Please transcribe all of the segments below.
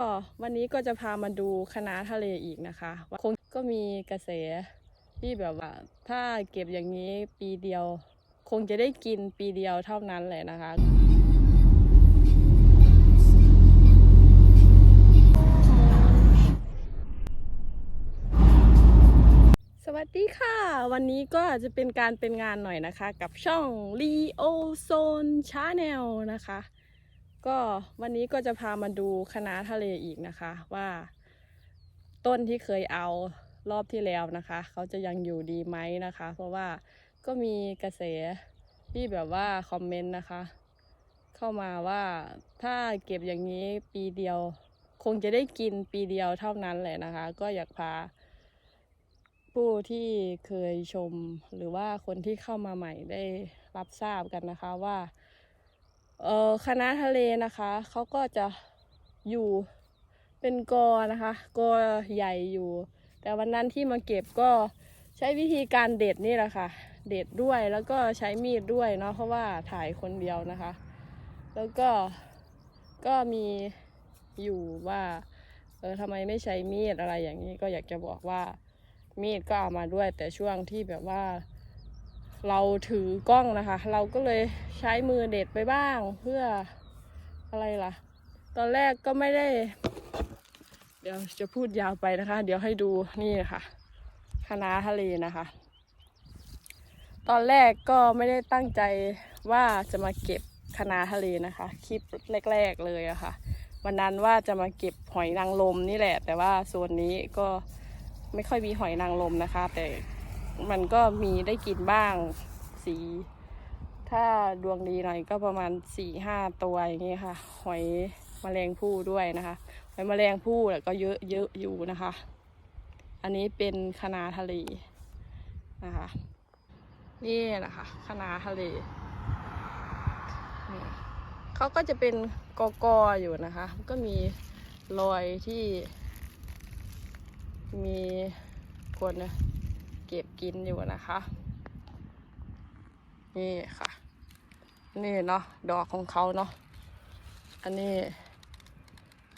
ก็วันนี้ก็จะพามาดูคณะทะเลอีกนะคะว่าคงก็มีกระแสที่แบบว่า ถ้าเก็บอย่างนี้ปีเดียว คงจะได้กินปีเดียวเท่านั้นแหละนะคะสวัสดีค่ะ วันนี้ก็จะเป็นการเป็นงานหน่อยนะคะ กับช่อง Leo Zone Channel นะคะ ก็วันนี้ก็จะพามาดูคณะทะเลอีกนะคะว่า ต้นที่เคยเอารอบที่แล้วนะคะ เขาจะยังอยู่ดีไหมนะคะ เพราะว่าก็มีกระแสที่แบบว่าคอมเมนต์นะคะ เข้ามาว่าถ้าเก็บอย่างนี้ปีเดียว คงจะได้กินปีเดียวเท่านั้นแหละนะคะ ก็อยากพา ผู้ที่เคยชมหรือว่าคนที่เข้ามาใหม่ได้รับทราบกันนะคะว่า เออคณะทะเลนะคะเขาก็จะอยู่เป็นกอนะคะกอใหญ่อยู่ แต่วันนั้นที่มาเก็บก็ใช้วิธีการเด็ดนี่แหละค่ะ เด็ดด้วยแล้วก็ใช้มีดด้วยเนาะเพราะว่าถ่ายคนเดียวนะคะ แล้วก็ก็มีอยู่ว่าเออทำไมไม่ใช้มีดอะไรอย่างนี้ก็อยากจะบอกว่ามีดก็เอามาด้วย แต่ช่วงที่แบบว่า เราถือกล้องนะคะ เราก็เลยใช้มือเด็ดไปบ้างเพื่ออะไรล่ะ ตอนแรกก็ไม่ได้ เดี๋ยวจะพูดยาวไปนะคะ เดี๋ยวให้ดูนี่ค่ะคณะทะเลนะคะ ตอนแรกก็ไม่ได้ตั้งใจว่าจะมาเก็บคณะทะเลนะคะ คลิปแรก ๆเลยอะค่ะ วันนั้นว่าจะมาเก็บหอยนางรมนี่แหละ แต่ว่าโซนนี้ก็ไม่ค่อยมีหอยนางรมนะคะ แต่ มันก็มีได้กินบ้างสี ถ้าดวงดีหน่อยก็ประมาณสี่ห้าตัวอย่างเงี้ค่ะ หอยแมลงภู่ด้วยนะคะหอยแมลงภู่ก็เยอะเยอะอยู่นะคะ อันนี้เป็นคณะทะเลนะคะ นี่นะคะคณะทะเลนี่เขาก็จะเป็นกอกอๆอยู่นะคะ ก็มีรอยที่มีคนนะ เก็บกินอยู่นะคะ นี่ค่ะ นี่เนาะดอกของเขาเนาะอันนี้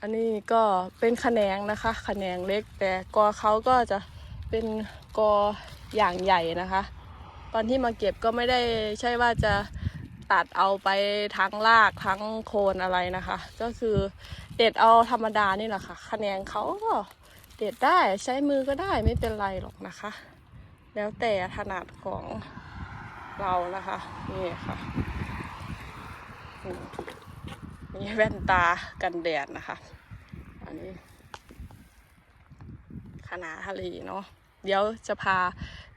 อันนี้ก็เป็นขแขนงนะคะขแขนงเล็ก แต่กอเขาก็จะเป็นกออย่างใหญ่นะคะ ตอนที่มาเก็บก็ไม่ได้ใช่ว่าจะตัดเอาไปทั้งรากทั้งโคนอะไรนะคะ ก็คือเด็ดเอาธรรมดานี่แหละค่ะขแขนงเขาก็เด็ดได้ใช้มือก็ได้ไม่เป็นไรหรอกนะคะ แล้วแต่ถนัดของเรานะคะ นี่ค่ะนี่แว่นตากันแดดนะคะ อันนี้คณะทะเลเนาะเดี๋ยวจะพา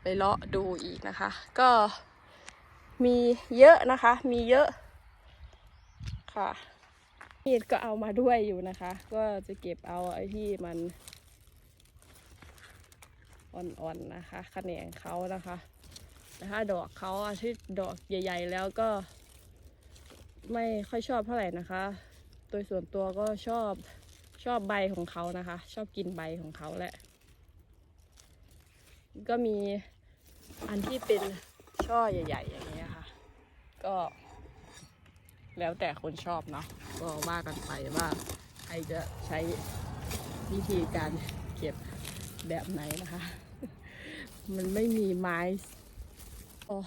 ไปเลาะดูอีกนะคะ ก็มีเยอะนะคะ มีเยอะค่ะมีดก็เอามาด้วยอยู่นะคะ ก็จะเก็บเอาไอ้ที่มัน อ่อนๆนะคะแขนงเขานะคะแต่ถ้าดอกเขาอะที่ดอกใหญ่ ๆ แล้วก็ ไม่ค่อยชอบเท่าไหร่นะคะ โดยส่วนตัวก็ชอบชอบใบของเขานะคะ ชอบกินใบของเขาแหละ ก็มีอันที่เป็นช่อใหญ่ ๆ อย่างเงี้ยค่ะ ก็ แล้วแต่คนชอบเนาะก็ว่ากันไปว่าใครจะใช้วิธีการเก็บแบบไหนนะคะ มันไม่มีไม้อ๋อ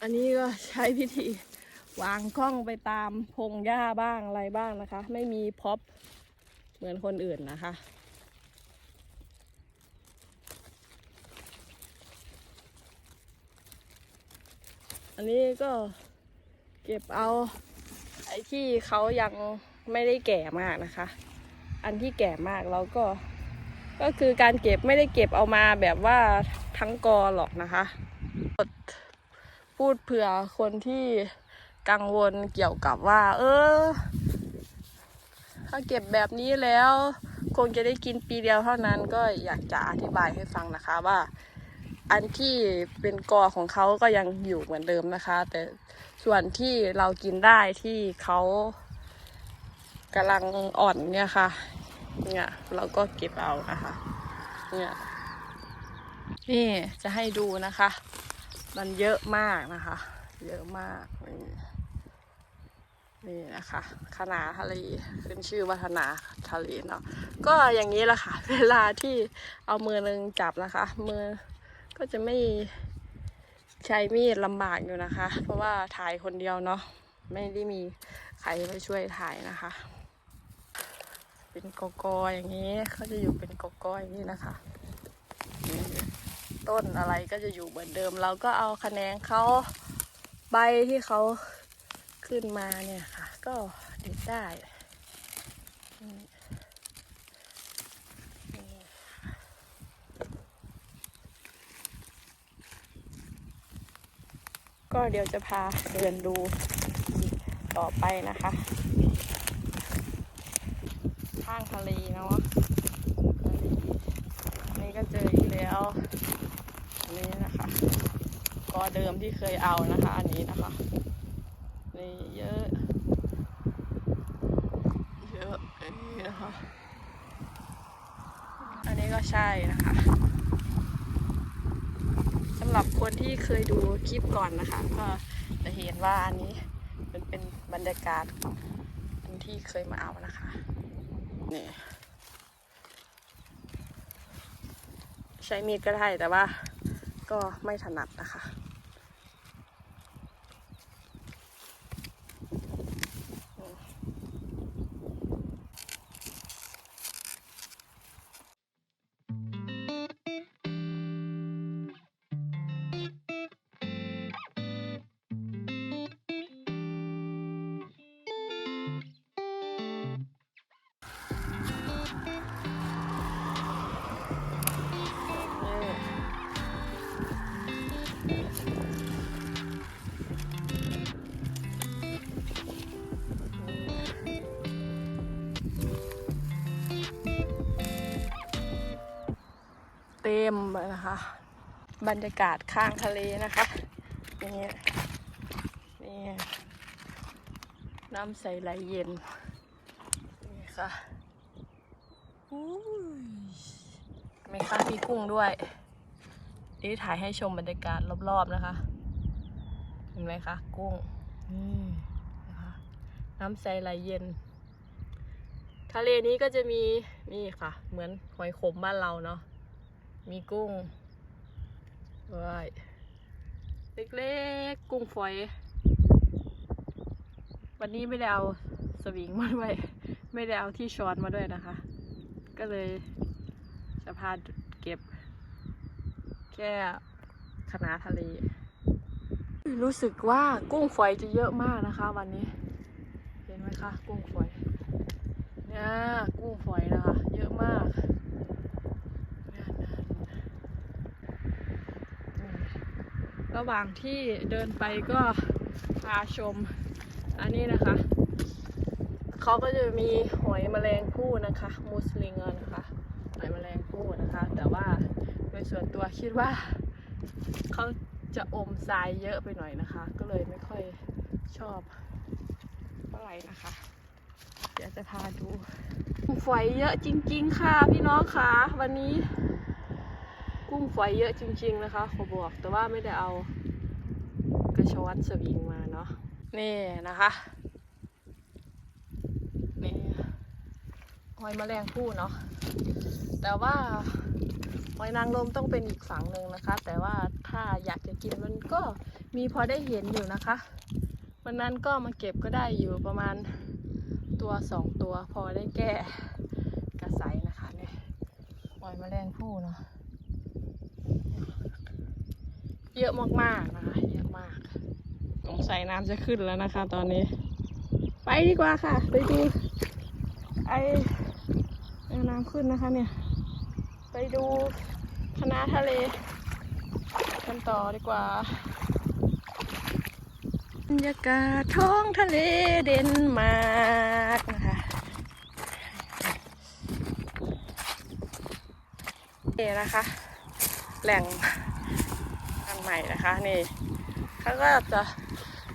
อันนี้ก็ใช้พิธีวางกล้องไปตามพงหญ้าบ้างอะไรบ้างนะคะ ไม่มีพ็อปเหมือนคนอื่นนะคะ อันนี้ก็เก็บเอาไอ้ที่เขายังไม่ได้แก่มากนะคะ อันที่แก่มากเราก็ ก็คือการเก็บไม่ได้เก็บเอามาแบบว่าทั้งกอหรอกนะคะ พูดเผื่อคนที่กังวลเกี่ยวกับว่า เออ ถ้าเก็บแบบนี้แล้ว คงจะได้กินปีเดียวเท่านั้นก็อยากจะอธิบายให้ฟังนะคะว่า อันที่เป็นกอของเขาก็ยังอยู่เหมือนเดิมนะคะ แต่ส่วนที่เรากินได้ที่เขากำลังอ่อนเนี่ยค่ะ เนี่ยเราก็เก็บเอานะคะ เนี่ยนี่จะให้ดูนะคะ มันเยอะมากนะคะ เยอะมากนี่นี่นะคะคณะทะเลขึ้นชื่อว่าคณะทะเลเนาะก็อย่างนี้แหละค่ะ เวลาที่เอามือนึงจับนะคะ มือก็จะไม่ใช้มีดลำบากอยู่นะคะ เพราะว่าถ่ายคนเดียวเนาะไม่ได้มีใครมาช่วยถ่ายนะคะ เป็นกอกออย่างนี้เขาจะอยู่เป็นกอกออย่างนี้นะคะต้นอะไรก็จะอยู่เหมือนเดิม เราก็เอาคะแนนเขาใบที่เขาขึ้นมาเนี่ยค่ะ ก็เด็ดได้ก็เดี๋ยวจะพาเดินดูต่อไปนะคะางทะเลเนาะทะนี่ก็เจออีกแล้วอันนี้นะคะก็เดิมที่เคยเอานะคะ อันนี้นะคะนี่เยอะ เยอะอันนี้นะคะ อันนี้ก็ใช่นะคะสำหรับคนที่เคยดูคลิปก่อนนะคะ ก็จะเห็นว่าอันนี้มันเป็นบรรยากาศที่เคยมาเอานะคะ นี่ใช้มีดก็ได้แต่ว่าก็ไม่ถนัดนะคะ เต็มเลยนะคะ บรรยากาศข้างทะเลนะคะนี่นี่น้ำใสไหลเย็น นี่ค่ะอุ้ยไม่ค่ามีกุ้งด้วยนี่ถ่ายให้ชมบรรยากาศรอบๆนะคะ เห็นไหมคะ กุ้งนี่นะคะน้ำใสไหลเย็น ทะเลนี้ก็จะมีนี่ค่ะ เหมือนหอยขมบ้านเราเนาะ มีกุ้งด้วยเล็กๆ กุ้งฝอย วันนี้ไม่ได้เอาสวิงมาด้วย ไม่ได้เอาที่ช้อนมาด้วยนะคะ ก็เลยจะพาเก็บ แค่คณะทะเล รู้สึกว่ากุ้งฝอยจะเยอะมากนะคะ วันนี้ เห็นไหมคะ กุ้งฝอยเนี่ยกุ้งฝอยนะคะ เยอะมากเนี่ยอืม ระหว่างที่เดินไปก็พาชม อันนี้นะคะ เขาก็จะมีหอยแมลงภู่นะคะ มูสลิงนะคะ หอยแมลงภู่นะคะ แต่ว่าโดยส่วนตัวคิดว่าเขาจะอมทรายเยอะไปหน่อยนะคะ ก็เลยไม่ค่อยชอบเท่าไหร่นะคะ เดี๋ยวจะพาดูกุ้งฝอยเยอะจริง ๆ ค่ะพี่น้องค่ะวันนี้ ฝอยเยอะจริง ๆ นะคะขอบอกแต่ว่าไม่ได้เอากระชอนสวิงมาเนาะนี่นะคะนี่หอยแมลงภู่เนาะแต่ว่าหอยนางรมต้องเป็นอีกฝั่งหนึ่งนะคะ แต่ว่าถ้าอยากจะกินมันก็มีพอได้เห็นอยู่นะคะวันนั้นก็มาเก็บก็ได้อยู่ประมาณตัวสองตัวพอได้แก้กระใสนะคะเนี่ยหอยแมลงภู่เนาะ เยอะมากๆนะคะเยอะมากสงสัยน้ำจะขึ้นแล้วนะคะ ตอนนี้ ไปดีกว่าค่ะ ไปดูไอน้ำขึ้นนะคะเนี่ย ไปดูคณะทะเลกันต่อดีกว่าบรรยากาศท้องทะเลเดนมาร์กนะคะนี่นะคะ แหล่ง ม่นะคะนี่เขาก็จะ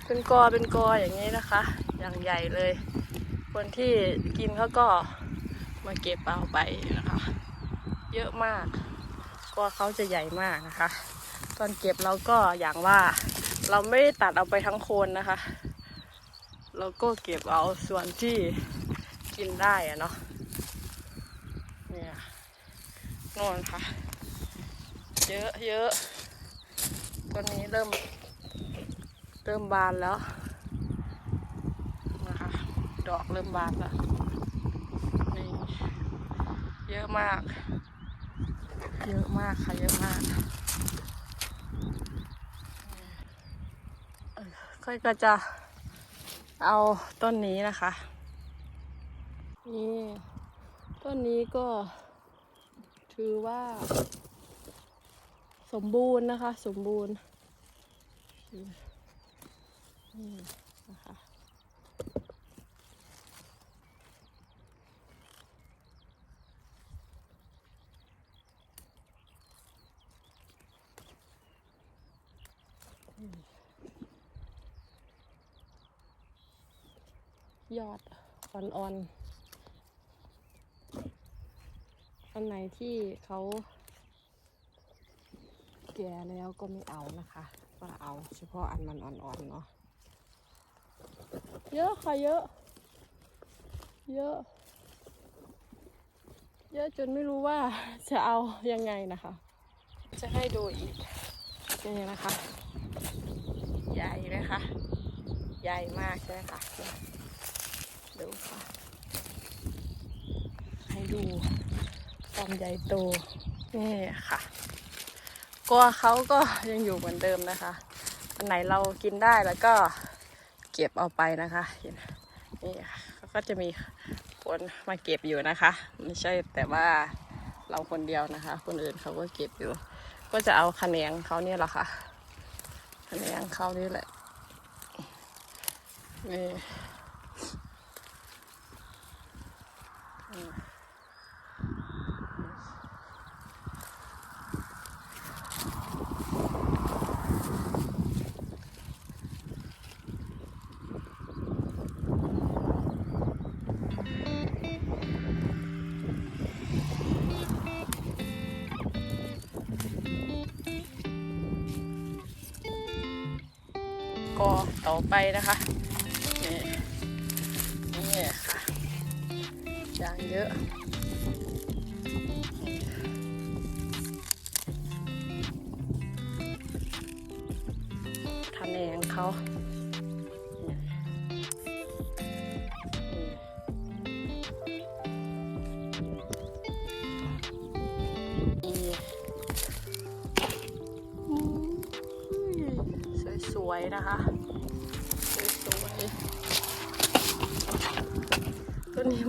เป็นกอเป็นกออย่างนี้นะคะ อย่างใหญ่เลย คนที่กินเขาก็มาเก็บเอาไปนะคะ เยอะมากกว่าเขาจะใหญ่มากนะคะ ตอนเก็บเราก็อย่างว่าเราไม่ได้ตัดเอาไปทั้งโคนนะคะแล้วก็เก็บเอาส่วนที่กินได้อะเนาะเนี่ยนอนค่ะ เยอะเยอะ ตอนนี้เริ่ม เริ่มบานแล้วนะคะดอกเริ่มบานแล้วนี่เยอะมาก เยอะมากค่ะเยอะมากค่อยก็จะเอาต้นนี้นะคะนี่ต้นนี้ก็ถือว่า สมบูรณ์นะคะ สมบูรณ์นี่นะคะยอดอ่อนๆอันไหนที่เขา แก่แล้วก็ไม่เอานะคะก็เอาเฉพาะอันมันอ่อนๆเนาะเยอะค่ะเยอะ เยอะ เยอะจนไม่รู้ว่าจะเอายังไงนะคะ จะให้ดูอีกนี่นะคะ ใหญ่ไหมคะใหญ่มากใช่ไหมคะดูค่ะ ให้ดูความใหญ่โตนี่ค่ะ ก็เขาก็ยังอยู่เหมือนเดิมนะคะอันไหนเรากินได้แล้วก็เก็บเอาไปนะคะเห็นนี่เขาก็จะมีคนมาเก็บอยู่นะคะ ไม่ใช่แต่ว่าเราคนเดียวนะคะ คนอื่นเขาก็เก็บอยู่ ก็จะเอาขะแขนงเขาเนี่ยแหละค่ะขะแขนงเขานี่แหละนี่ ไปนะคะนี่นี่ค่ะยางเยอะทะแนงเขานี่สวยๆนะคะ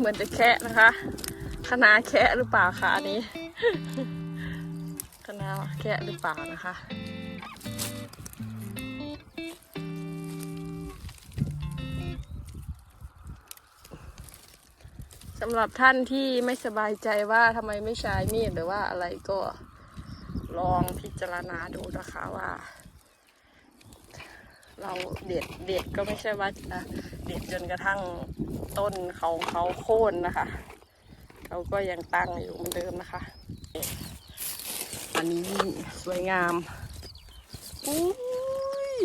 มือนจะแคะนะคะคณะแคะหรือเปล่าคะอันนี้คณะแคะหรือเปล่านะคะสำหรับท่านที่ไม่สบายใจว่าทำไมไม่ใช้มีดหรือว่าอะไรก็ลองพิจารณาดูนะคะว่า เราเด็ดเด็ดก็ไม่ใช่ว่าเด็ดจนกระทั่ง ต้นเขาเขาโค่นนะคะ เขาก็ยังตั้งอยู่เหมือนเดิมนะคะ อันนี้สวยงามอุ้ย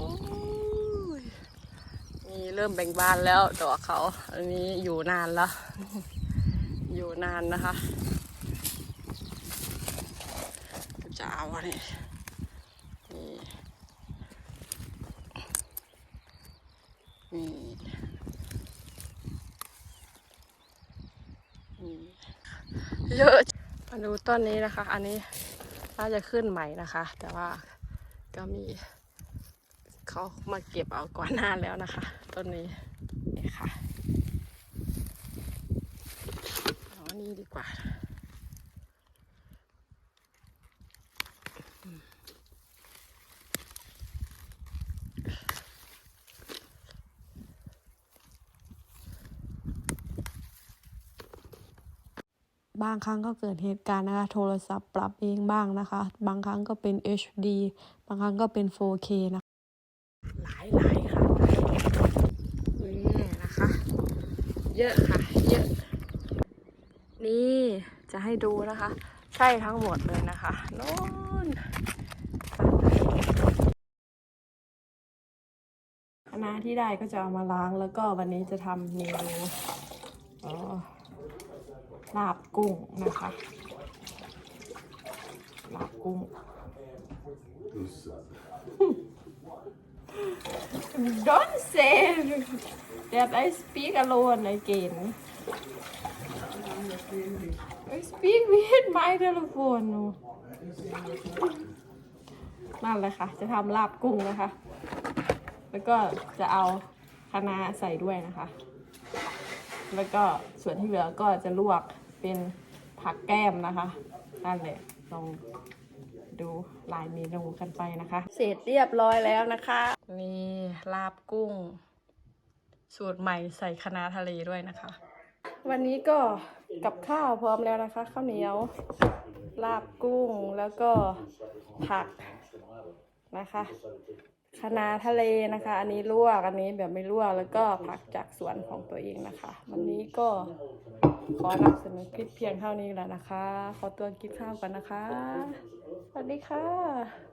อุ้ยนี่เริ่มแบ่งบานแล้วดอกเขา อันนี้อยู่นานแล้ว อยู่นานนะคะจะเอาอันนี้นี่ นี่นี่เยอะมา ดูต้นนี้นะคะ อันนี้น่าจะขึ้นใหม่นะคะ แต่ว่าก็มีเขามาเก็บเอาก่อนหน้าแล้วนะคะ ต้นนี้นี่ค่ะอ๋อนี่ดีกว่า บางครั้งก็เกิดเหตุการณ์นะคะ โทรศัพท์ปรับเองบ้างนะคะ บางครั้งก็เป็น HD บางครั้งก็เป็น 4K นะคะหลายหลายค่ะนี่นะคะ เยอะค่ะ เยอะ นี่จะให้ดูนะคะ ใช่ทั้งหมดเลยนะคะโน่นคณะที่ได้ก็จะเอามาล้างแล้วก็วันนี้จะทำเมนูอ่อ ลาบกุ้งนะคะลาบกุ้ง Don't say that I speak alone again. I speak with my telephone. นั่นเลยค่ะ จะทำลาบกุ้งนะคะ แล้วก็จะเอาคะน้าใส่ด้วยนะคะ แล้วก็ส่วนที่เหลือก็จะลวก เป็นผักแก้มนะคะนั่นแหละลองดูลายเมนูกันไปนะคะ เสร็จเรียบร้อยแล้วนะคะ นี่ลาบกุ้ง สูตรใหม่ใส่คะน้าทะเลด้วยนะคะ วันนี้ก็กับข้าวพร้อมแล้วนะคะข้าวเหนียวลาบกุ้งแล้วก็ผักนะคะ คะน้าทะเลนะคะ อันนี้ลวกอันนี้แบบไม่ลวกแล้วก็ผักจากสวนของตัวเองนะคะ วันนี้ก็ขอนำเสนอคลิปเพียงเท่านี้แหละนะคะ ขอตัวกินข้าวกันนะคะ สวัสดีค่ะ